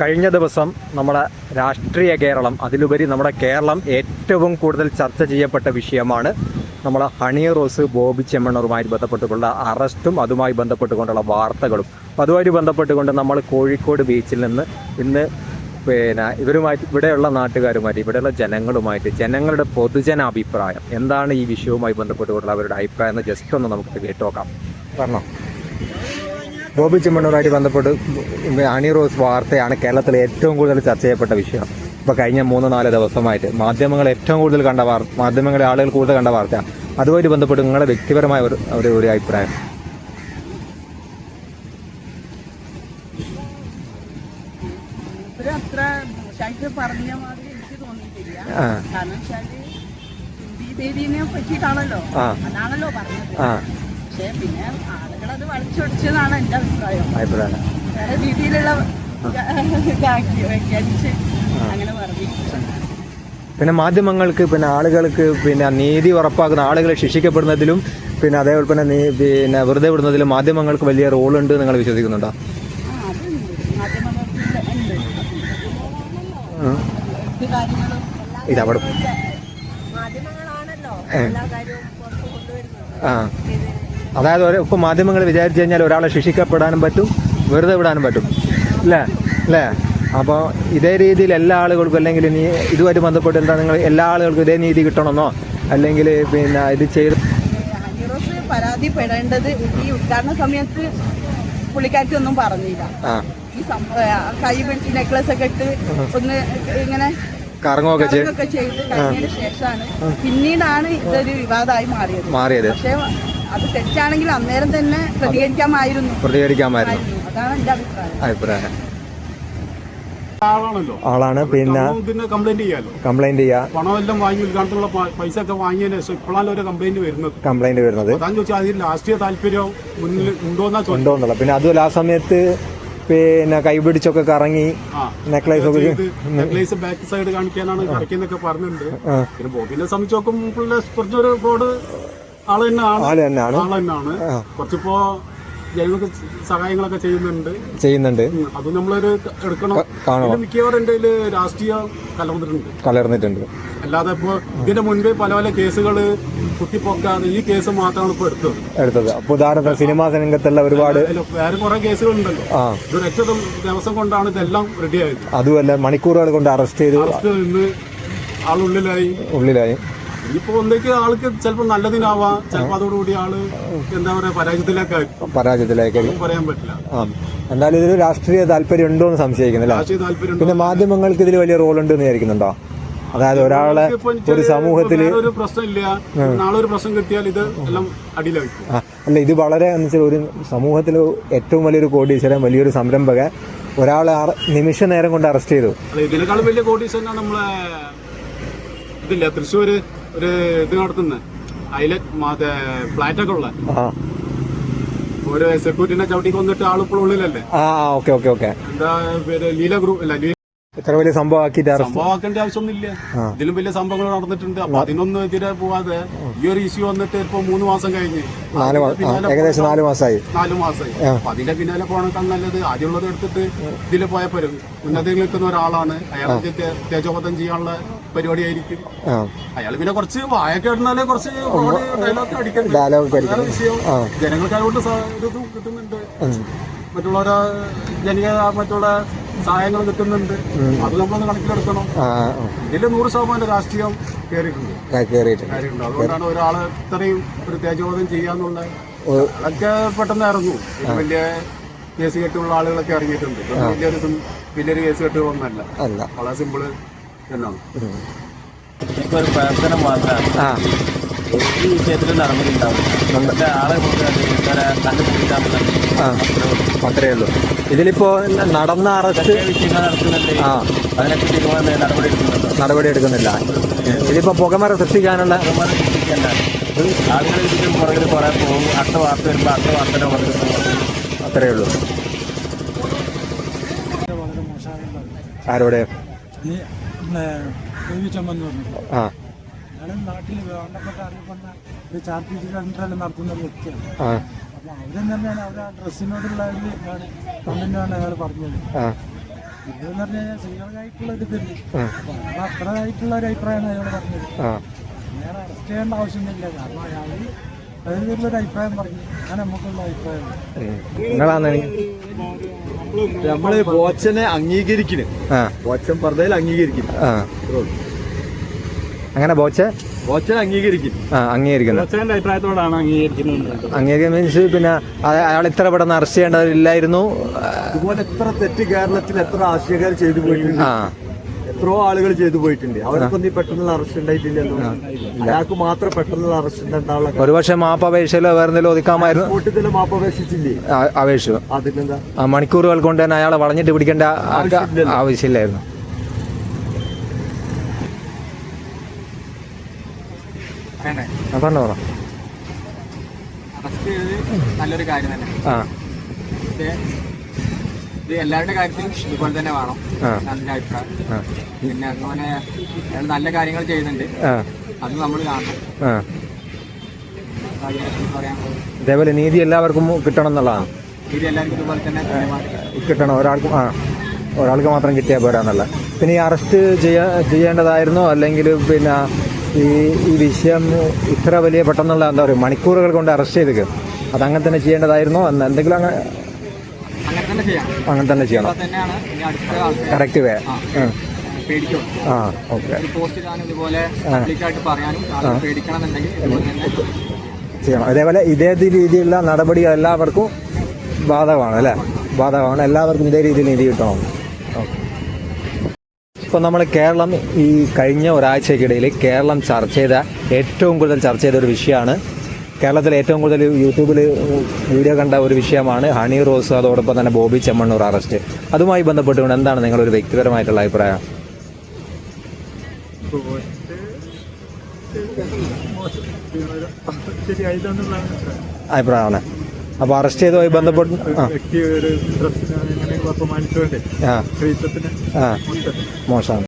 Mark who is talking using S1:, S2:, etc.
S1: കഴിഞ്ഞ ദിവസം നമ്മുടെ രാഷ്ട്രീയ കേരളം അതിലുപരി നമ്മുടെ കേരളം ഏറ്റവും കൂടുതൽ ചർച്ച ചെയ്യപ്പെട്ട വിഷയമാണ് നമ്മളെ ഹണി റോസ് ബോബി ചെമ്മണ്ണറുമായി ബന്ധപ്പെട്ടുകൊണ്ടുള്ള അറസ്റ്റും അതുമായി ബന്ധപ്പെട്ടുകൊണ്ടുള്ള വാർത്തകളും. അതുമായി ബന്ധപ്പെട്ടുകൊണ്ട് നമ്മൾ കോഴിക്കോട് ബീച്ചിൽ നിന്ന് ഇന്ന് പിന്നെ ഇവരുമായിട്ട് ഇവിടെയുള്ള നാട്ടുകാരുമായിട്ട് ഇവിടെയുള്ള ജനങ്ങളുമായിട്ട് ജനങ്ങളുടെ പൊതുജന അഭിപ്രായം എന്താണ് ഈ വിഷയവുമായി ബന്ധപ്പെട്ടുകൊണ്ടുള്ള അവരുടെ അഭിപ്രായം എന്ന് ജസ്റ്റ് ഒന്ന് നമുക്ക് കേട്ടുനോക്കാം പറഞ്ഞോ. ബോബി ചെമ്മണ്ണൂരായിട്ട് ബന്ധപ്പെട്ട് അണി റോസ് വാർത്തയാണ് കേരളത്തിൽ ഏറ്റവും കൂടുതൽ ചർച്ച ചെയ്യപ്പെട്ട വിഷയം. ഇപ്പോൾ കഴിഞ്ഞ മൂന്ന് നാല് ദിവസമായിട്ട് മാധ്യമങ്ങൾ ഏറ്റവും കൂടുതൽ കണ്ട വാർത്ത മാധ്യമങ്ങളെ ആളുകൾ കൂടുതൽ കണ്ട വാർത്ത അതുമായിട്ട് ബന്ധപ്പെട്ട് നിങ്ങളുടെ വ്യക്തിപരമായ ഒരു ഒരു അഭിപ്രായം. ആ. ആ.
S2: പക്ഷെ പിന്നെ ആളുകളത് വളച്ചൊടിച്ചതാണ് എന്റെ അഭിപ്രായം.
S1: അഭിപ്രായം.
S2: വേറെ രീതിയിലുള്ള ഇതാക്കി വ്യാഖ്യാനിച്ച് അങ്ങനെ പറഞ്ഞു
S1: പിന്നെ മാധ്യമങ്ങൾക്ക് പിന്നെ ആളുകൾക്ക് പിന്നെ നീതി ഉറപ്പാക്കുന്ന ആളുകളെ ശിക്ഷിക്കപ്പെടുന്നതിലും പിന്നെ അതേപോലെ തന്നെ നീ പിന്നെ വെറുതെ വിടുന്നതിലും മാധ്യമങ്ങൾക്ക് വലിയ റോളുണ്ട് നിങ്ങൾ വിശ്വസിക്കുന്നുണ്ടോ?
S2: മാധ്യമങ്ങൾക്ക് ഉണ്ട്. എന്ത് കാര്യങ്ങളും
S1: ഇതവിടെ ആ. അതായത് ഒരു ഇപ്പോൾ മാധ്യമങ്ങൾ വിചാരിച്ചു കഴിഞ്ഞാൽ ഒരാളെ ശിക്ഷിക്കപ്പെടാനും പറ്റും വെറുതെ വിടാനും പറ്റും. അല്ലേ അല്ലേ അപ്പോൾ ഇതേ രീതിയിൽ എല്ലാ ആളുകൾക്കും അല്ലെങ്കിൽ നീ ഇതുമായിട്ട് ബന്ധപ്പെട്ട് എന്താ നിങ്ങൾ എല്ലാ ആളുകൾക്കും ഇതേ നീതി കിട്ടണമെന്നോ? അല്ലെങ്കിൽ പിന്നെ ഇത് ചെയ്ത്
S2: പരാതിപ്പെടേണ്ടത് ഈ ഉദ്ഘാടന സമയത്ത് പുള്ളിക്കാരത്തി ഒന്നും പറഞ്ഞില്ല. ഈ കൈ പിടിച്ച് നെക്ലസ് ഒക്കെ ഇട്ട് ഒന്ന് ഇങ്ങനെ
S1: കറങ്ങുകയൊക്കെ ചെയ്ത്.
S2: കഴിഞ്ഞതിന് ശേഷമാണ് പിന്നീടാണ് ഇതൊരു വിവാദമായി മാറിയത്.
S1: മാറിയത്.
S2: പക്ഷേ അത് തെറ്റാണെങ്കിൽ അന്നേരം തന്നെ പ്രതികരിക്കാമായിരുന്നു.
S1: പ്രതികരിക്കാമായിരുന്നു.
S2: ആയിരുന്നു. അതാണ് എന്റെ അഭിപ്രായം.
S1: അഭിപ്രായം. ആളാണ്. പിന്നെ
S3: കംപ്ലൈന്റ് ചെയ്യാലോ?
S1: കംപ്ലൈന്റ് ചെയ്യാ.
S3: പണമെല്ലാം വാങ്ങി ഉദ്ഘാടനത്തിലുള്ള പ- പൈസ ഒക്കെ വാങ്ങിയതിന് ശേഷം ഇപ്പോഴാണ് ഒരു കംപ്ലൈന്റ് വരുന്നത്.
S1: കംപ്ലൈന്റ് വരുന്നത്.
S3: അതാൻ ചോദിച്ചാൽ അതിൽ രാഷ്ട്രീയ താല്പര്യം മുന്നിൽ ഉണ്ടോന്നാ ചോദിച്ചത്.
S1: ഉണ്ടോ എന്നുള്ള പിന്നെ അതുമല്ല ആ സമയത്ത് പിന്നെ കൈപിടിച്ചൊക്കെ കറങ്ങി
S3: നെക്ലൈസ്
S1: നെക്ലേസ് ഒക്കെ
S3: നെക്ലൈസ് ബാക്ക് സൈഡ് കാണിക്കാനാണ് കറക്കിന്നൊക്കെ പറഞ്ഞിട്ടുണ്ട്. പിന്നെ ബോബിനെ സംബന്ധിച്ച് നോക്കുമ്പോൾ കുറച്ചൊരു ഫ്രോഡ് ആൾ തന്നെയാണ്
S1: ആൾ തന്നെയാണ്
S3: ആൾ തന്നെയാണ് കുറച്ചിപ്പോ ജൈവ സഹായങ്ങളൊക്കെ ചെയ്യുന്നുണ്ട്.
S1: ചെയ്യുന്നുണ്ട്.
S3: അത് നമ്മളൊരു എടുക്കണം. മിക്കവാറും എന്റെ രാഷ്ട്രീയ കലർന്നിട്ടുണ്ട്.
S1: കലർന്നിട്ടുണ്ട്.
S3: അല്ലാതെ ഇപ്പോ ഇതിന്റെ മുൻപേ പല പല കേസുകൾ കുത്തിപ്പൊക്കാതെ ഈ കേസ് മാത്രമാണ് ഇപ്പൊ എടുത്തത്.
S1: എടുത്തത്. അപ്പൊ ഉദാഹരണത്തിന് സിനിമാ രംഗത്തുള്ള ഒരുപാട്
S3: വേറെ കുറെ കേസുകൾ
S1: ഉണ്ടല്ലോ
S3: ഇതൊരൊറ്റ ദിവസം കൊണ്ടാണ് ഇതെല്ലാം റെഡിയായത്
S1: അതുമല്ല മണിക്കൂറുകൾ കൊണ്ട് അറസ്റ്റ് ചെയ്തു
S3: ആളുള്ളിലായി.
S1: ഉള്ളിലായി.
S3: ഇനിയിപ്പോ ഒന്നേക്ക് ആൾക്ക് ചിലപ്പോൾ നല്ലതിനാവാം. ചിലപ്പോൾ അതോടുകൂടി ആൾ എന്താ പറയാ പരാജയത്തിലേക്കായിരിക്കും
S1: പരാജയത്തിലേക്ക്
S3: പറയാൻ പറ്റില്ല.
S1: ആ. എന്തായാലും ഇതിൽ രാഷ്ട്രീയ താല്പര്യം ഉണ്ടോ എന്ന് സംശയിക്കുന്നില്ല.
S3: രാഷ്ട്രീയ താല്പര്യം
S1: പിന്നെ മാധ്യമങ്ങൾക്ക് ഇതിൽ വലിയ റോൾ ഉണ്ട് എന്ന് വിചാരിക്കുന്നുണ്ടോ? അതായത് ഒരാളെ ഒരു സമൂഹത്തിൽ
S3: ഒരു പ്രശ്നമില്ല. നാളെ ഒരു പ്രശ്നം കിട്ടിയാൽ ഇത് എല്ലാം അടിയിലായിരിക്കും.
S1: അല്ല ഇത് വളരെ എന്ന് വെച്ചാൽ ഒരു സമൂഹത്തിൽ ഏറ്റവും വലിയൊരു കോടീശ്വരൻ വലിയൊരു സംരംഭകൻ ഒരാളെ നിമിഷ നേരം കൊണ്ട് അറസ്റ്റ് ചെയ്തു.
S3: ഇതിനേക്കാളും വലിയ കോടീശ്വരനാണ് നമ്മളെ ഇതില്ല തൃശ്ശൂര്. ഒരു ഇത് നടത്തുന്നത് അതിലെ മറ്റേ ഫ്ലാറ്റൊക്കെ ഉള്ള. ഒരു സെക്യൂരിറ്റിനെ ചവിട്ടി കൊന്നിട്ട് ആളിപ്പോൾ ഉള്ളിലല്ലേ?
S1: ആ ഓക്കെ ഓക്കെ ഓക്കെ.
S3: എന്താ പേര്? ലീല ഗ്രൂപ്പ് അല്ല ലീല
S1: ഇത്ര വലിയ സംഭവം ആക്കിയിട്ട് അറസ്റ്റ്
S3: സംഭവമാക്കേണ്ട ആവശ്യമൊന്നുമില്ല. ഇതിലും വലിയ സംഭവങ്ങൾ നടന്നിട്ടുണ്ട്. അപ്പൊ അതിനൊന്നും എതിരെ പോവാതെ ഈ ഒരു ഇഷ്യൂ വന്നിട്ട് ഇപ്പൊ മൂന്ന് മാസം കഴിഞ്ഞ്.
S1: ഏകദേശം നാല് മാസമായി
S3: നാല് മാസമായി അപ്പൊ അതിന്റെ പിന്നാലെ പോകണേക്കാൾ നല്ലത് ആദ്യമുള്ളത് എടുത്തിട്ട് ഇതിൽ പോയപ്പോഴും ഉന്നതിയിൽ നിൽക്കുന്ന ഒരാളാണ്. അയാൾക്ക് തേ- തേജോവധം ചെയ്യാനുള്ള പരിപാടിയായിരിക്കും. അയാൾ പിന്നെ കുറച്ച് വായൊക്കെ ഇടുന്നാലേ കുറച്ച് ഡയലോഗ്
S1: ആ.
S3: ജനങ്ങൾക്ക് അതുകൊണ്ട് ഇത് കിട്ടുന്നുണ്ട്. മറ്റുള്ളവരെ ജനിക മറ്റുള്ള സഹായങ്ങൾ കിട്ടുന്നുണ്ട്. അത് നമ്മളൊന്ന് കണക്കിലെടുക്കണം. ഇതിൽ നൂറ് ശതമാനം രാഷ്ട്രീയം കയറിയിട്ടുണ്ട്. അതുകൊണ്ടാണ് ഒരാളെ ഇത്രയും ഒരു തേജോവധം ചെയ്യാന്നുള്ള അതൊക്കെ പെട്ടെന്ന് ഇറങ്ങും. വലിയ കേസ് കെട്ടുള്ള ആളുകളൊക്കെ ഇറങ്ങിയിട്ടുണ്ട്. വലിയൊരു വലിയൊരു കേസ് കെട്ടുകളൊന്നല്ല വളരെ സിമ്പിൾ എന്നാണ്
S4: എനിക്കൊരു പ്രവർത്തനം മാത്രമാണ്
S1: ആ.
S4: ഈ വിഷയത്തിൽ നടന്നിട്ടുണ്ടാവും. നമ്മുടെ ആളെ കൊണ്ട് കണ്ടുപിടിക്കാനുള്ള
S1: ആ. അത്രേ ഉള്ളൂ. ഇതിലിപ്പോ നടന്ന അറസ്റ്റ് ആ.
S4: അതിനൊക്കെ തീരുമാനം നടപടി എടുക്കുന്നുണ്ടോ.
S1: നടപടി എടുക്കുന്നില്ല. ഇതിപ്പോ പുകമറ സൃഷ്ടിക്കാനുള്ള
S4: ആളുകൾ ഇതിന് പുറകിൽ കുറെ പോകും. അടുത്ത വാർത്ത വരുമ്പോൾ അടുത്ത വാർത്തയുടെ പുറകിൽ
S1: അത്രേ ഉള്ളൂ. ആരോടെ? ആ.
S5: ഞാൻ നാട്ടിൽ വേണ്ടപ്പെട്ട അറിയപ്പെടുന്ന ഒരു ചാർട്ടേഡ് സെന്ററിൽ നടത്തുന്ന ഒരു വ്യക്തിയാണ്.
S1: ആ.
S5: അപ്പോൾ അവരും തന്നെയാണ് അവരുടെ ആ ഡ്രസ്സിനോടുള്ള ഒരു കണ്ടന്റാണ് അയാൾ പറഞ്ഞത്.
S1: ആ.
S5: ഇതെന്ന് പറഞ്ഞു കഴിഞ്ഞാൽ സ്ത്രീകൾക്കായിട്ടുള്ള ഒരു ഇതുണ്ട്
S1: ഉം.
S5: അപ്പൊ അയാൾ അത്രയായിട്ടുള്ള ഒരു അഭിപ്രായമാണ് അയാൾ പറഞ്ഞത്.
S1: ആ.
S5: അയാളെ അറസ്റ്റ് ചെയ്യേണ്ട ആവശ്യമൊന്നുമില്ല. കാരണം അയാൾ അതിലൊരു അഭിപ്രായം പറഞ്ഞു. അങ്ങനെ നമുക്കുള്ള അഭിപ്രായം.
S1: ഉം.
S6: നമ്മൾ ബോച്ചനെ
S1: അംഗീകരിക്കണ്
S6: ബോച്ചൻ പറഞ്ഞതിൽ അംഗീകരിക്കുന്നു.
S1: ആ. അങ്ങനെ ബോച്ചെ?
S6: ബോച്ചനെ അംഗീകരിക്കുന്നു.
S1: ആ അംഗീകരിക്കുന്നു.
S4: ബോച്ചന്റെ അഭിപ്രായത്തോടാണ് അംഗീകരിക്കുന്നത്
S1: അംഗീകരിക്കുന്ന മീൻസ് പിന്നെ അയാൾ ഇത്ര പെട്ടെന്ന് അറസ്റ്റ് ചെയ്യേണ്ടതില്ലായിരുന്നു?
S6: ഇതുപോലെ എത്ര തെറ്റ് കേരളത്തിൽ എത്ര ആശയക്കാർ ചെയ്തു പോയിട്ടുണ്ട്.
S1: ആ.
S6: എത്രയോ ആളുകൾ ചെയ്തു പോയിട്ടുണ്ട്. അവരൊക്കെ നീ പെട്ടെന്നുള്ള അറസ്റ്റ് ഉണ്ടായിട്ടില്ലല്ലോ അയാൾക്ക് മാത്രം പെട്ടെന്നുള്ള അറസ്റ്റ് ഉണ്ടാവുള്ള
S1: ഒരുപക്ഷെ മാപ്പപേക്ഷയിലോ വേറെ എന്തെങ്കിലും ഒതുക്കാമായിരുന്നു.
S6: കൂട്ടത്തിൽ മാപ്പപേക്ഷിച്ചില്ലേ?
S1: അപേക്ഷ
S6: അതിനെന്താ?
S1: ആ മണിക്കൂറുകൾ കൊണ്ട് തന്നെ അയാളെ വളഞ്ഞിട്ട് പിടിക്കേണ്ട ആവശ്യമില്ലായിരുന്നു. പറഞ്ഞോ
S7: അറസ്റ്റ് നല്ലൊരു കാര്യം തന്നെ.
S1: ആ.
S7: ഇത് എല്ലാവരുടെ കാര്യത്തിലും ഇതുപോലെ തന്നെ വേണം. നല്ല അഭിപ്രായം. പിന്നെ അതുപോലെ അയാൾ നല്ല കാര്യങ്ങൾ ചെയ്യുന്നുണ്ട്. അത് നമ്മൾ കാണണം.
S1: ഇതേപോലെ നീതി എല്ലാവർക്കും കിട്ടണം എന്നുള്ളതാണ്.
S7: നീതി എല്ലാവർക്കും ഇതുപോലെ തന്നെ
S1: കിട്ടണം. ഒരാൾക്കും ആ ഒരാൾക്ക് മാത്രം കിട്ടിയാൽ പോരാന്നല്ല പിന്നെ ഈ അറസ്റ്റ് ചെയ്യാ ചെയ്യേണ്ടതായിരുന്നോ? അല്ലെങ്കിൽ പിന്നെ ഈ ഈ വിഷയം ഇത്ര വലിയ പെട്ടെന്നുള്ള എന്താ പറയുക മണിക്കൂറുകൾ കൊണ്ട് അറസ്റ്റ് ചെയ്തേക്കും അതങ്ങനെ തന്നെ ചെയ്യേണ്ടതായിരുന്നോ? എന്ന് എന്തെങ്കിലും അങ്ങനെ
S7: അങ്ങനെ തന്നെ ചെയ്യണം.
S1: കറക്റ്റ് വേ ആ. ഓക്കെ. ചെയ്യണം. അതേപോലെ ഇതേ രീതിയിലുള്ള നടപടികൾ എല്ലാവർക്കും ബാധകമാണ് അല്ലേ? ബാധകമാണ്. എല്ലാവർക്കും ഇതേ രീതിയിൽ നീതി കിട്ടണം. ഇപ്പോൾ നമ്മൾ കേരളം ഈ കഴിഞ്ഞ ഒരാഴ്ചക്കിടയിൽ കേരളം ചർച്ച ചെയ്ത ഏറ്റവും കൂടുതൽ ചർച്ച ചെയ്ത ഒരു വിഷയമാണ് കേരളത്തിൽ ഏറ്റവും കൂടുതൽ യൂട്യൂബിൽ വീഡിയോ കണ്ട ഒരു വിഷയമാണ് ഹണി റോസ് അതോടൊപ്പം തന്നെ ബോബി ചെമ്മണ്ണൂർ അറസ്റ്റ് അതുമായി ബന്ധപ്പെട്ടുകൊണ്ട് എന്താണ് നിങ്ങളൊരു വ്യക്തിപരമായിട്ടുള്ള അഭിപ്രായം? അഭിപ്രായമാണ്. അപ്പൊ അറസ്റ്റ് ചെയ്തുമായി ബന്ധപ്പെട്ട് മോശമാണ്.